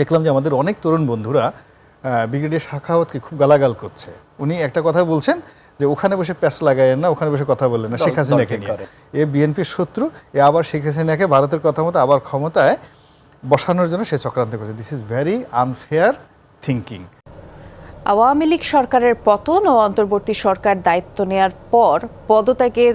দেখলাম যে আমাদের অনেক তরুণ বন্ধুরা ব্রিগেডিয়ার শাখাওয়াতকে খুব গালাগাল করছে। উনি একটা কথা বলছেন যে ওখানে বসে প্যাস লাগায়েন না ওখানে বসে কথা বললেন না শেখ হাসিনাকে নিয়ে। এ বিএনপির শত্রু এ আবার শেখ হাসিনাকে ভারতের কথা মতো আবার ক্ষমতায় বসানোর জন্য সে চক্রান্ত করছে। This is very unfair thinking Awami League সরকারের পতন ও অন্তর্বর্তী সরকার দায়িত্ব নেয়ার পর পদত্যাগের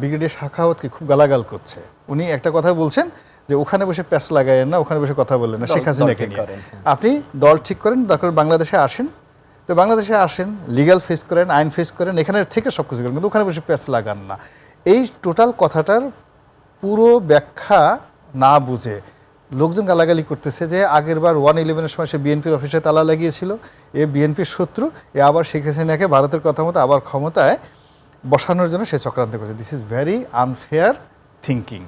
ব্রিগেডিয়ার শাখাওয়াতকে খুব গালাগাল করছে। উনি একটা কথা বলছেন যে ওখানে বসে প্যাস লাগায়েন না ওখানে বসে কথা বললেন না। শেখ হাসিনাকে নিয়ে। হ্যাঁ। আপনি দল ঠিক করেন তারপর বাংলাদেশে আসেন। তো বাংলাদেশে আসেন লিগ্যাল ফেস করেন আইন ফেস করেন এখানে থেকে সব কিছু করেন কিন্তু ওখানে বসে প্যাস লাগান না। এই টোটাল কথাটার পুরো ব্যাখ্যা না বুঝে লোকজন গালাগালি করতেছে যে আগের বার ওয়ান ইলেভেনের সময় সে বিএনপির অফিসে তালা লাগিয়েছিল এ বিএনপির শত্রু এ আবার শেখ হাসিনাকে ভারতের কথা মতো আবার ক্ষমতায় বসানোর জন্য সে চক্রান্ত করছে। This is very unfair thinking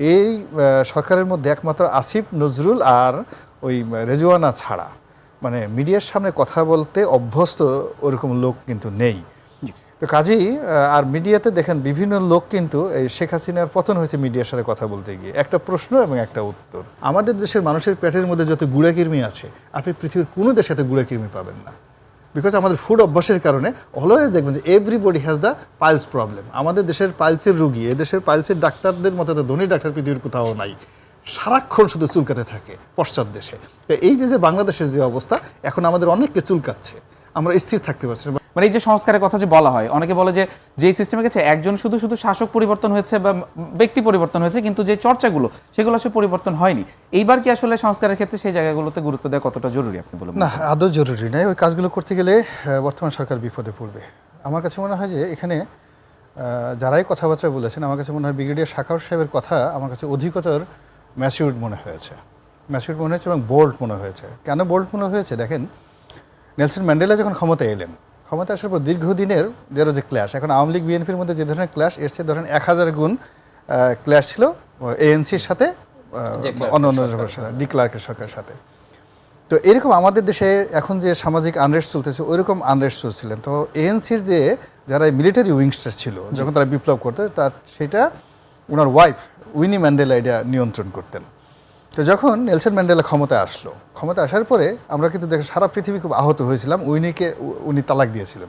এই সরকারের মধ্যে একমাত্র আসিফ নজরুল আর ওই আহ, রেজওয়ানা ছাড়া। মানে মিডিয়ার সামনে কথা বলতে অভ্যস্ত ওরকম লোক কিন্তু নেই। তো কাজেই আর মিডিয়াতে দেখেন বিভিন্ন লোক কিন্তু এই শেখ হাসিনার পতন হয়েছে মিডিয়ার সাথে কথা বলতে গিয়ে। একটা প্রশ্ন এবং একটা উত্তর। আমাদের দেশের মানুষের পেটের মধ্যে যত গুড়াকির্মি আছে আপনি পৃথিবীর কোনো দেশে এত গুড়াকির্মি পাবেন না। বিকজ আমাদের ফুড অভ্যাসের কারণে অলওয়েজ দেখবেন যে everybody has the piles problem আমাদের দেশের পাইলসের রুগী এদেশের পাইলসের ডাক্তারদের মতো তো ধনী ডাক্তার পৃথিবীর কোথাও নাই। সারাক্ষণ শুধু চুলকাতে থাকে পশ্চাৎ দেশে। তো এই যে যে বাংলাদেশের যে অবস্থা, এখন আমাদের অনেককে চুলকাচ্ছে। আমরা স্থির থাকতে পারছি। মানে এই যে সংস্কারের কথা যে বলা হয় অনেকে বলে যে যেই সিস্টেমে গেছে একজন শুধু শুধু শাসক পরিবর্তন হয়েছে বা ব্যক্তি পরিবর্তন হয়েছে কিন্তু যে চর্চাগুলো সেগুলো আসলে পরিবর্তন হয়নি। এইবার কি আসলে সংস্কারের ক্ষেত্রে সেই জায়গাগুলোতে গুরুত্ব দেওয়া কতটা জরুরি আপনি বলুন না আদৌ জরুরি নয় ওই কাজগুলো করতে গেলে বর্তমান সরকার বিপদে পড়বে। আমার কাছে মনে হয় যে এখানে আহ, যারাই কথাবার্তা বলেছেন আমার কাছে মনে হয় ব্রিগেডিয়ার শাখার সাহেবের কথা আমার কাছে অধিকতর ম্যাচিউর্ড মনে হয়েছে। ম্যাচিউর্ড মনে হয়েছে এবং বোল্ড মনে হয়েছে। কেন বোল্ড মনে হয়েছে? দেখেন নেলসন ম্যান্ডেলা যখন ক্ষমতায় এলেন ক্ষমতা আসার পর দীর্ঘদিনের দেরও যে ক্ল্যাশ এখন আওয়ামী লীগ বিএনপির মধ্যে যে ধরনের ক্ল্যাশ এর চেয়ে ধরেন এক হাজার গুণ ক্ল্যাশ ছিল এএনসির সাথে অন্য অন্য সাথে ডি ক্লার্কের সরকারের সাথে। তো এরকম আমাদের দেশে এখন যে সামাজিক আনরেস্ট চলতেছে ওইরকম আনরেস্ট চলছিলেন। তো এএনসির যে যারা মিলিটারি উইংস্টার ছিল যখন তারা বিপ্লব করতো তার সেটা ওনার ওয়াইফ উইনি ম্যান্ডেলা এটা নিয়ন্ত্রণ করতেন। তো যখন নেলসন ম্যান্ডেলা ক্ষমতায় আসলো ক্ষমতা আসার পরে আমরা কিন্তু দেখে সারা পৃথিবী খুব আহত হয়েছিলাম। উইনিকে উনি তালাক দিয়েছিলেন।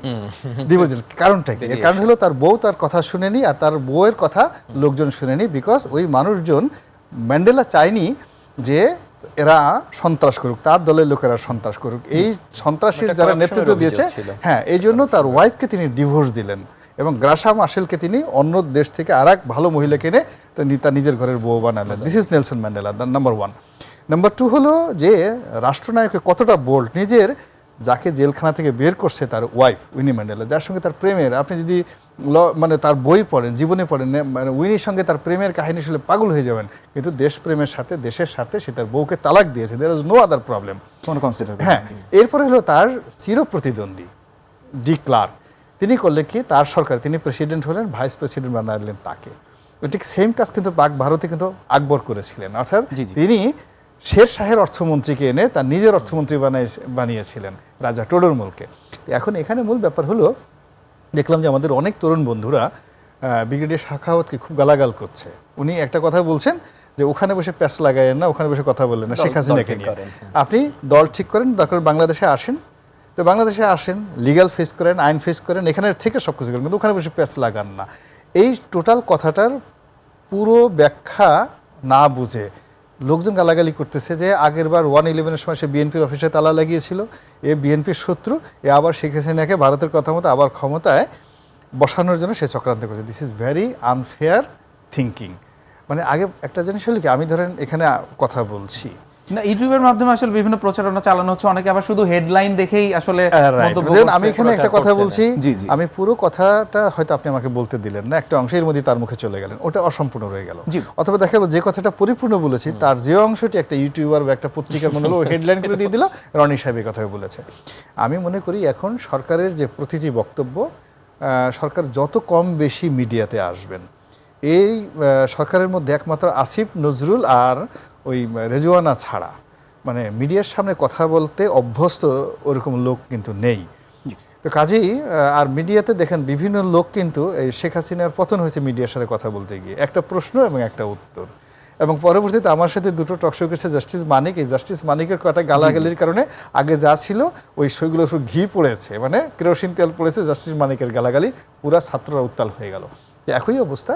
ডিভোর্স কারণটা কি? এর কারণ হলো তার বউ তার কথা শুনেনি আর তার বউয়ের কথা লোকজন শুনেনি বিকজ ওই মানুষজন ম্যান্ডেলা চায়নি যে এরা সন্ত্রাস করুক তার দলের লোকেরা সন্ত্রাস করুক। এই সন্ত্রাসীর যারা নেতৃত্ব দিয়েছে হ্যাঁ এই জন্য তার ওয়াইফকে তিনি ডিভোর্স দিলেন এবং গ্রাসাম আসেলকে তিনি অন্য দেশ থেকে আর এক ভালো মহিলাকে এনে তার নিজের ঘরের বউ বানালেন। This is Nelson Mandela the number one number two হলো যে রাষ্ট্রনায়ক কতটা বোল্ড নিজের যাকে জেলখানা থেকে বের করছে তার ওয়াইফ উইনি ম্যান্ডেলা যার সঙ্গে তার প্রেমের আপনি যদি ল- মানে তার বই পড়েন জীবনে পড়েন মানে উইনির সঙ্গে তার প্রেমের কাহিনী শুনে পাগল হয়ে যাবেন। কিন্তু দেশপ্রেমের সাথে দেশের সাথে সে তার বউকে তালাক দিয়েছে। There is no other problem কোন কনসিডার হ্যাঁ এরপরে হলো তার চির প্রতিদ্বন্দ্বী ডি ক্লার্ক। তিনি করলেন কি? তার সরকার তিনি প্রেসিডেন্ট হলেন ভাইস প্রেসিডেন্ট বানালেন তাকে। ঠিক সেম কাজ কিন্তু পাক ভারতে কিন্তু আকবর করেছিলেন। অর্থাৎ। তিনি শের শাহের অর্থমন্ত্রীকে এনে তার নিজের অর্থমন্ত্রী বানাই বানিয়েছিলেন রাজা টোডরমলকে। এখন এখানে মূল ব্যাপার হলো দেখলাম যে আমাদের অনেক তরুণ বন্ধুরা ব্রিগেডিয়ার শাখাওয়াতকে খুব গালাগাল করছে। উনি একটা কথা বলছেন যে ওখানে বসে প্যাস লাগায়েন না ওখানে বসে কথা বললেন না শেখ হাসিনাকে নিয়ে। হ্যাঁ। আপনি দল ঠিক করেন দরকার বাংলাদেশে আসেন। তো বাংলাদেশে আসেন লিগাল ফেস করেন আইন ফেস করেন এখানে থেকে সব কিছু করেন কিন্তু ওখানে বসে প্যাস লাগান না। এই টোটাল কথাটার পুরো ব্যাখ্যা না বুঝে। লোকজন গালাগালি করতেছে যে আগের বার ওয়ান ইলেভেনের সময় সে বিএনপির অফিসে তালা লাগিয়েছিল, এ বিএনপির শত্রু, এ আবার শেখ হাসিনাকে ভারতের কথা মতো আবার ক্ষমতায় বসানোর জন্য সে চক্রান্ত করছে। This is very unfair thinking মানে আগে একটা জিনিস হলো কি, আমি ধরেন এখানে কথা বলছি। না ইউটিউবের মাধ্যমে আসলে বিভিন্ন প্রচারণা চালানো হচ্ছে। অনেকে আবার শুধু হেডলাইন দেখেই আসলে আমি এখানে একটা কথা বলছি। আমি পুরো কথাটা হয়তো আপনি আমাকে বলতে দিলেন না একটা অংশের মধ্যে তার মুখে চলে গেলেন। ওটা অসম্পূর্ণ রয়ে গেল। অথবা দেখা গেল যে কথাটা পরিপূর্ণ বলেছি তার যে অংশটি একটা ইউটিউবার বা একটা পত্রিকার মনে হলো হেডলাইন করে দিয়ে দিল রনি সাহেব এই কথা বলেছে। আমি মনে করি এখন সরকারের যে প্রতিটি বক্তব্য আহ, সরকার যত কম বেশি মিডিয়াতে আসবেন। এই সরকারের মধ্যে একমাত্র আসিফ নজরুল আর ওই রেজওয়ানা ছাড়া। মানে মিডিয়ার সামনে কথা বলতে অভ্যস্ত ওরকম লোক কিন্তু নেই। তো কাজেই আর মিডিয়াতে দেখেন বিভিন্ন লোক কিন্তু এই শেখ হাসিনার পতন হয়েছে মিডিয়ার সাথে কথা বলতে গিয়ে। একটা প্রশ্ন এবং একটা উত্তর। এবং পরবর্তীতে আমার সাথে দুটো টকশো করেছে জাস্টিস মানিক। এই জাস্টিস মানিকের কথা গালাগালির কারণে আগে যা ছিল ওই সইগুলোর উপর ঘি পড়েছে। মানে কেরোসিন তেল পড়েছে জাস্টিস মানিকের গালাগালি পুরা ছাত্ররা উত্তাল হয়ে গেল। একই অবস্থা।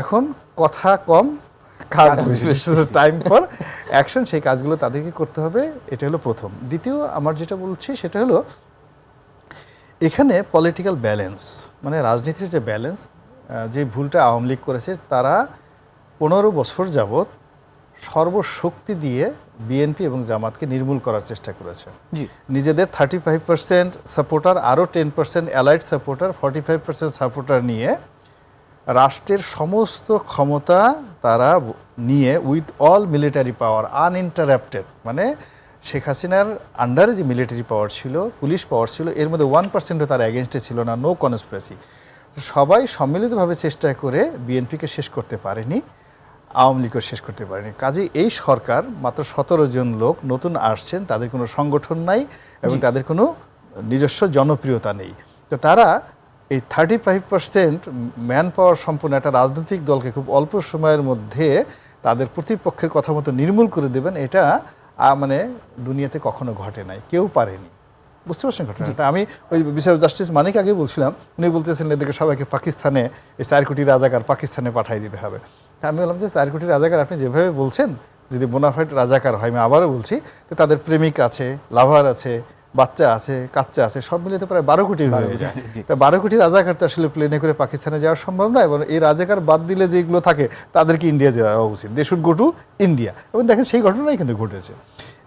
এখন কথা কম কাজ টাইম ফর অ্যাকশন সেই কাজগুলো তাদেরকে করতে হবে এটা হলো প্রথম। দ্বিতীয় আমার যেটা বলছি সেটা হলো এখানে পলিটিক্যাল ব্যালেন্স মানে রাজনীতির যে ব্যালেন্স যে ভুলটা আওয়ামী লীগ করেছে তারা পনেরো বছর যাবৎ সর্বশক্তি দিয়ে বিএনপি এবং জামাতকে নির্মূল করার চেষ্টা করেছে। জি। নিজেদের থার্টি ফাইভ পার্সেন্ট সাপোর্টার আরও ten percent allied supporter forty five percent supporter নিয়ে রাষ্ট্রের সমস্ত ক্ষমতা তারা নিয়ে with all military power uninterrupted মানে শেখ হাসিনার আন্ডারে যে মিলিটারি পাওয়ার ছিল পুলিশ পাওয়ার ছিল এর মধ্যে ওয়ান পার্সেন্টও তার এগেনস্টে ছিল না নো কনস্পিরেসি সবাই সম্মিলিতভাবে চেষ্টা করে বিএনপিকে শেষ করতে পারেনি আওয়ামী লীগও শেষ করতে পারেনি। কাজে এই সরকার মাত্র সতেরো জন লোক নতুন আসছেন তাদের কোনো সংগঠন নাই এবং তাদের কোনো নিজস্ব জনপ্রিয়তা নেই। তো তারা এই thirty five percent man power সম্পূর্ণ একটা রাজনৈতিক দলকে খুব অল্প সময়ের মধ্যে তাদের প্রতিপক্ষের কথা মতো নির্মূল করে দেবেন এটা মানে দুনিয়াতে কখনো ঘটে নাই কেউ পারেনি। বুঝতে পারছেন ঘটনাটা? আমি ওই বিচার জাস্টিস মানিক আগে বলছিলাম উনি বলতেছেন এদেরকে সবাইকে পাকিস্তানে এই চার কোটি রাজাকার পাকিস্তানে পাঠিয়ে দিতে হবে। তা আমি বললাম যে চার কোটি রাজাকার আপনি যেভাবে বলছেন যদি বোনাফাইড রাজাকার হয় আমি আবারও বলছি তো তাদের প্রেমিক আছে লাভার আছে বাচ্চা আছে কাচ্চা আছে সব মিলিয়ে তো প্রায় বারো কোটি হয়ে যায়। তা বারো কোটি রাজাকার তো আসলে প্লেনে করে পাকিস্তানে যাওয়া সম্ভব না এবং এই রাজাকার বাদ দিলে যেগুলো থাকে তাদেরকে ইন্ডিয়া যাওয়া উচিত। They should go to India এবং দেখেন সেই ঘটনাই কিন্তু ঘটেছে।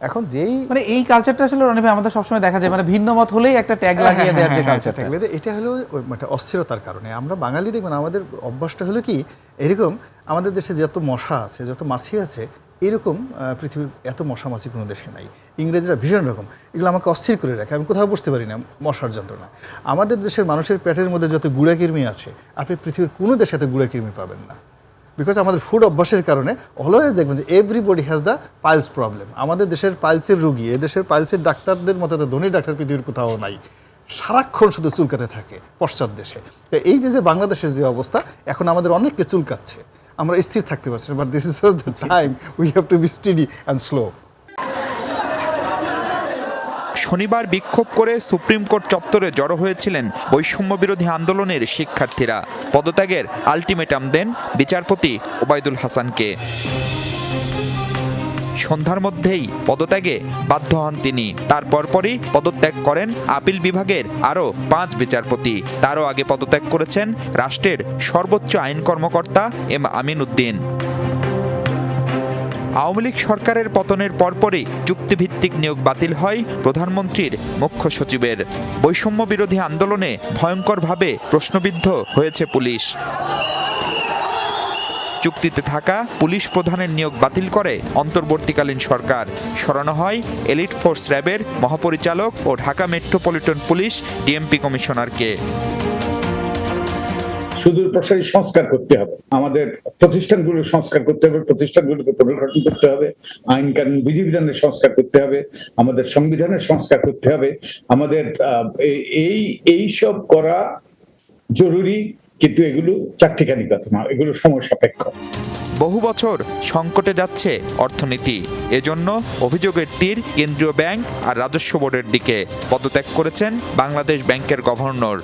এখন যেই মানে এই কালচারটা আসলে ভাই আমাদের সবসময় দেখা যায়। মানে ভিন্ন মত হলেই একটা ট্যাগ লাগিয়ে দেওয়ার যে হ্যাঁ, হ্যাঁ, কালচারটা থাকবে। এটা হলো ওই একটা অস্থিরতার কারণে। আমরা বাঙালি দেখবেন আমাদের অভ্যাসটা হলো কি এরকম আমাদের দেশে যত মশা আছে যত মাছি আছে এরকম পৃথিবীর এত মশা মাছি কোনো দেশে নাই। ইংরেজরা ভীষণ রকম। এগুলো আমাকে অস্থির করে রাখে। আমি কোথাও বুঝতে পারি না, মশার যন্ত্রণা। আমাদের দেশের মানুষের পেটের মধ্যে যত গুড়াকির্মি আছে, আপনি পৃথিবীর কোনো দেশে এত গুড়াকির্মি পাবেন না। বিকজ আমাদের ফুড অভ্যাসের কারণে অলওয়েজ দেখবেন যে everybody has the piles problem আমাদের দেশের পাইলসের রুগী, এ দেশের পাইলসের ডাক্তারদের মতো তো ধনী ডাক্তার পৃথিবীর কোথাও নাই। সারাক্ষণ শুধু চুলকাতে থাকে পশ্চাৎ দেশে। তো এই যে যে বাংলাদেশের যে অবস্থা, এখন আমাদের অনেককে চুলকাচ্ছে। আমরা স্থির থাকতে পারছি but this is the time we have to be steady and slow শনিবার বিক্ষোভ করে সুপ্রিম কোর্ট চত্বরে জড়ো হয়েছিলেন বৈষম্য বিরোধী আন্দোলনের শিক্ষার্থীরা। পদত্যাগের আলটিমেটাম দেন বিচারপতি ওবায়দুল হাসানকে। সন্ধ্যার মধ্যেই পদত্যাগে বাধ্য হন তিনি। তার পরপরই পদত্যাগ করেন আপিল বিভাগের আরও পাঁচ বিচারপতি। তারও আগে পদত্যাগ করেছেন রাষ্ট্রের সর্বোচ্চ আইন কর্মকর্তা এম আমিন উদ্দিন আওয়ামী লীগ সরকারের পতনের পরপরই চুক্তিভিত্তিক নিয়োগ বাতিল হয় প্রধানমন্ত্রীর মুখ্য সচিবের। বৈষম্য বিরোধী আন্দোলনে ভয়ঙ্করভাবে প্রশ্নবিদ্ধ হয়েছে পুলিশ। চুক্তিতে থাকা পুলিশ প্রধানের নিয়োগ বাতিল করে অন্তর্বর্তীকালীন সরকার। সরানো হয় এলিট ফোর্স র্যাবের মহাপরিচালক ও ঢাকা মেট্রোপলিটন পুলিশ ডিএমপি কমিশনারকে। সুদূর প্রসারী সংস্কার করতে হবে। আমাদের প্রতিষ্ঠানগুলো সংস্কার করতে হবে, প্রতিষ্ঠানগুলোকে পুনর্গঠন করতে হবে আইন কানুন বিধিবিধানের সংস্কার করতে হবে, আমাদের সংবিধানের সংস্কার করতে হবে। আমাদের এই- এই সব করা জরুরি। কিন্তু এগুলো চারটিখানি কথা না এগুলো সময় সাপেক্ষ। বহু বছর সংকটে যাচ্ছে অর্থনীতি। এজন্য অভিযোগের তীর কেন্দ্রীয় ব্যাংক আর রাজস্ব বোর্ডের দিকে পদত্যাগ করেছেন বাংলাদেশ ব্যাংকের গভর্নর।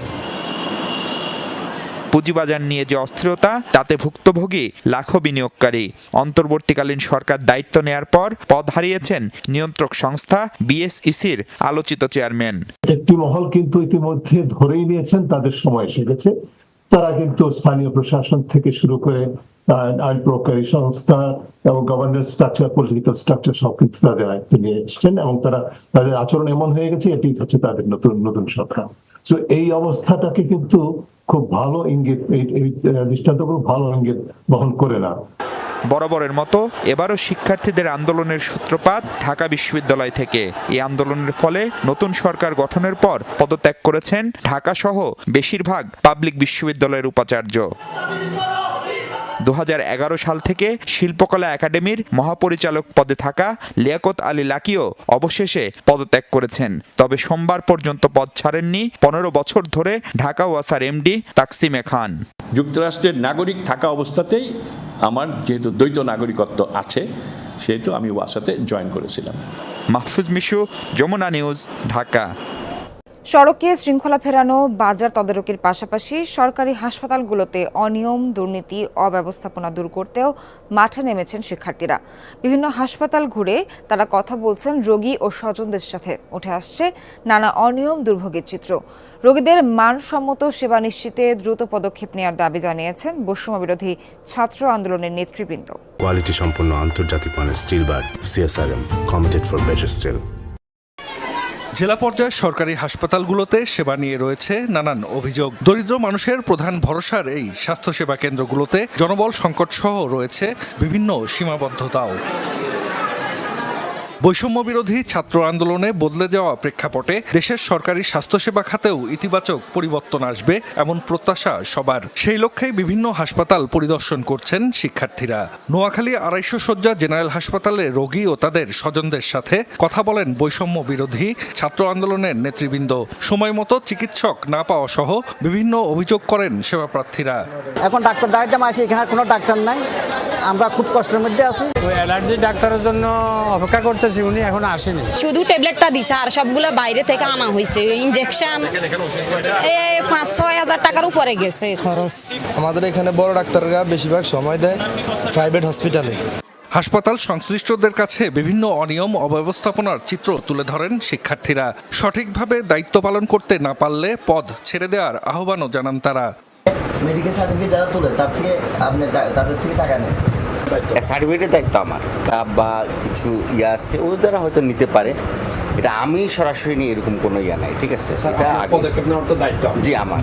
পুঁজিবাজার নিয়ে যে অস্থিরতা তাতে ভুক্তভোগী লাখো বিনিয়োগকারী। অন্তর্বর্তীকালীন সরকার দায়িত্ব নেয়ার পর পদ হারিয়েছেন নিয়ন্ত্রক সংস্থা বিএসইসির আলোচিত চেয়ারম্যান। একটি মহল কিন্তু ইতিমধ্যে ধরেই নিয়েছেন তাদের সময় এসে গেছে। তারা কিন্তু স্থানীয় প্রশাসন থেকে শুরু করে আইন প্রকারী সংস্থা এবং গভর্নেন্স স্ট্রাকচার পলিটিক্যাল স্ট্রাকচার সব কিন্তু তাদের আয়ত্ত নিয়ে এসছেন এবং তারা তাদের আচরণ এমন হয়ে গেছে, এটি হচ্ছে তাদের নতুন নতুন সরকার। তো এই অবস্থাটাকে কিন্তু খুব ভালো ইঙ্গিত, এই দৃষ্টান্ত খুব ভালো ইঙ্গিত বহন করে না। বরাবরের মতো এবারও শিক্ষার্থীদের আন্দোলনের সূত্রপাত ঢাকা বিশ্ববিদ্যালয় থেকে। এই আন্দোলনের ফলে নতুন সরকার গঠনের পর পদত্যাগ করেছেন ঢাকা সহ বেশিরভাগ পাবলিক বিশ্ববিদ্যালয়ের উপাচার্য। দু হাজার এগারো সাল থেকে শিল্পকলা একাডেমির মহাপরিচালক পদে থাকা লিয়াকত আলী লাকিও অবশেষে পদত্যাগ করেছেন। তবে সোমবার পর্যন্ত পদ ছাড়েননি। পনেরো বছর ধরে ঢাকা ওয়াসার এমডি তাকসিমে খান। যুক্তরাষ্ট্রের নাগরিক থাকা অবস্থাতেই আমার যেহেতু দ্বৈত নাগরিকত্ব আছে, সেহেতু আমি ওয়াসাতে জয়েন করেছিলাম। মাহফুজ মিশু, যমুনা নিউজ ঢাকা। সড়কে শৃঙ্খলা ফেরানো বাজার তদারকির পাশাপাশি সরকারি হাসপাতালগুলোতে অনিয়ম, দুর্নীতি, অব্যবস্থাপনা দূর করতেও মাঠে নেমেছেন শিক্ষার্থীরা। বিভিন্ন হাসপাতাল ঘুরে তারা কথা বলছেন রোগী ও স্বজনদের সাথে। উঠে আসছে নানা অনিয়ম, দুর্ভোগের চিত্র। রোগীদের মানসম্মত সেবা নিশ্চিতে দ্রুত পদক্ষেপ নেওয়ার দাবি জানিয়েছেন বৈষম্য বিরোধী ছাত্র আন্দোলনের নেতৃবৃন্দ। কোয়ালিটি সম্পন্ন আন্তর্জাতিক মানের steel CSRM committed for better steel জেলা পর্যায়ে সরকারি হাসপাতালগুলোতে সেবা নিয়ে রয়েছে নানান অভিযোগ। দরিদ্র মানুষের প্রধান ভরসার এই স্বাস্থ্যসেবা কেন্দ্রগুলোতে জনবল সংকট সহ রয়েছে বিভিন্ন সীমাবদ্ধতাও। বৈষম্য বিরোধী ছাত্র আন্দোলনে বদলে যাওয়া প্রেক্ষাপটে দেশের সরকারি স্বাস্থ্যসেবা খাতেও ইতিবাচক পরিবর্তন আসবে এমন প্রত্যাশা সবার। সেই লক্ষ্যে বিভিন্ন হাসপাতাল পরিদর্শন করছেন শিক্ষার্থীরা। নোয়াখালী আড়াইশো শয্যা জেনারেল হাসপাতালে রোগী ও তাদের স্বজনদের সাথে কথা বলেন বৈষম্য বিরোধী ছাত্র আন্দোলনের নেতৃবৃন্দ। সময় মতো চিকিৎসক না পাওয়া সহ বিভিন্ন অভিযোগ করেন সেবাপ্রার্থীরা। এখন ডাক্তার দেখাইতে আসি এখানে কোনো ডাক্তার নাই। আমরা খুব কষ্টের মধ্যে আছি। অ্যালার্জি ডাক্তারের জন্য অপেক্ষা করতেছি উনি এখন আসেনি। শুধু ট্যাবলেটটা দিছে আর সবগুলো বাইরে থেকে আনা হয়েছে। ইনজেকশন এই পাঁচ ছয় হাজার টাকার উপরে গেছে খরচ। আমাদের এখানে বড় ডাক্তাররা বেশিরভাগ সময় দেয় প্রাইভেট হসপিটালে। হাসপাতাল সংশ্লিষ্টদের কাছে বিভিন্ন অনিয়ম অব্যবস্থাপনার চিত্র তুলে ধরেন শিক্ষার্থীরা। সঠিকভাবে দায়িত্ব পালন করতে না পারলে পদ ছেড়ে দেওয়ার আহ্বানও জানান তারা। মেডিকেল সার্টিফিকেট যারা তোলে তার থেকে আপনি তাদের থেকে টাকা নেন। সার্টিফিকেটের দায়িত্ব আমার। তা বা কিছু ইয়ে আছে ও দ্বারা হয়তো নিতে পারে। এটা আমি সরাসরি নিয়ে এরকম কোনো ইয়ে নাই ঠিক আছে? সেটা আগে- জি আমার।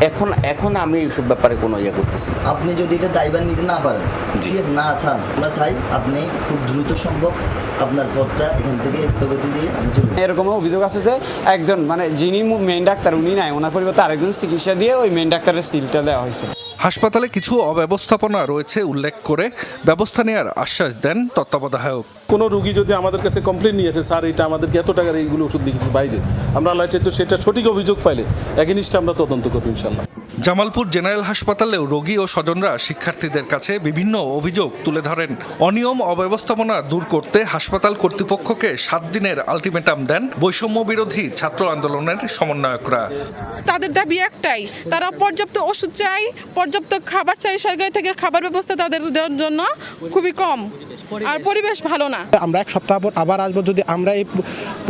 এখন এখন আমি এইসব ব্যাপারে কোনো ইয়ে করতেছি আপনি যদি এটা দায়ভার নিতে না পারেন ঠিক আছে? না চান আমরা চাই আপনি খুব দ্রুত সম্ভব আপনার পদটা এখান থেকে স্থগতি দিয়ে। এরকম অভিযোগ আছে যে একজন মানে যিনি মেইন ডাক্তার উনি নাই। ওনার পরিবর্তে আরেকজন চিকিৎসা দিয়ে ওই মেইন ডাক্তারের সিলটা দেওয়া হয়েছে। হাসপাতালে কিছু অব্যবস্থাপনা রয়েছে, উল্লেখ করে ব্যবস্থা নেওয়ার আশ্বাস দেন তত্ত্বাবধায়ক। কোনো রুগী যদি আমাদের কাছে কমপ্লেন নিয়েছে স্যার, এটা আমাদেরকে এত টাকার এইগুলো ওষুধ লিখেছে বাইরে। আমরা আল্লাহ চাই তো সেটা সঠিক অভিযোগ পাইলে জিনিসটা আমরা তদন্ত করব, ইনশাল্লাহ। জামালপুর জেনারেল হাসপাতালেও রোগী ও স্বজনরা শিক্ষার্থীদের কাছে বিভিন্ন অভিযোগ তুলে ধরেন। অনিয়ম অব্যবস্থাপনা দূর করতে হাসপাতাল কর্তৃপক্ষকে সাত দিনের আলটিমেটাম দেন বৈষম্য বিরোধী ছাত্র আন্দোলনের সমন্বয়করা। তাদের দাবি একটাই তারা পর্যাপ্ত ওষুধ চাই পর্যাপ্ত খাবার চাই সরকারি থেকে খাবার ব্যবস্থা তাদের দেওয়ার জন্য খুবই কম। আর পরিবেশ ভালো না। আমরা এক সপ্তাহ পর আবার আসব যদি আমরা এই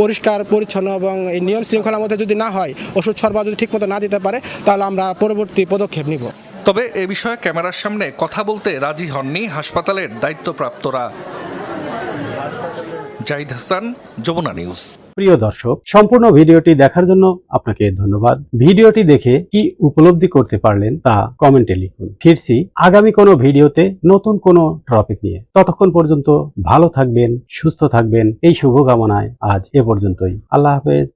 পরিষ্কার পরিচ্ছন্ন এবং এই নিয়ম শৃঙ্খলার মধ্যে যদি না হয় ওষুধ সরবরাহ যদি ঠিকমতো না দিতে পারে তাহলে আমরা পরবর্তী পদক্ষেপ নিব। তবে এ বিষয়ে ক্যামেরার সামনে কথা বলতে রাজি হননি হাসপাতালের দায়িত্বপ্রাপ্তরা। জাহিদ হাসান যমুনা নিউজ। প্রিয় দর্শক সম্পূর্ণ ভিডিওটি দেখার জন্য আপনাকে ধন্যবাদ। ভিডিওটি দেখে কি উপলব্ধি করতে পারলেন তা কমেন্টে লিখুন। ফিরছি আগামী কোনো ভিডিওতে নতুন কোনো টপিক নিয়ে। ততক্ষণ পর্যন্ত ভালো থাকবেন সুস্থ থাকবেন। এই শুভকামনায় আজ এ পর্যন্তই। আল্লাহ হাফেজ।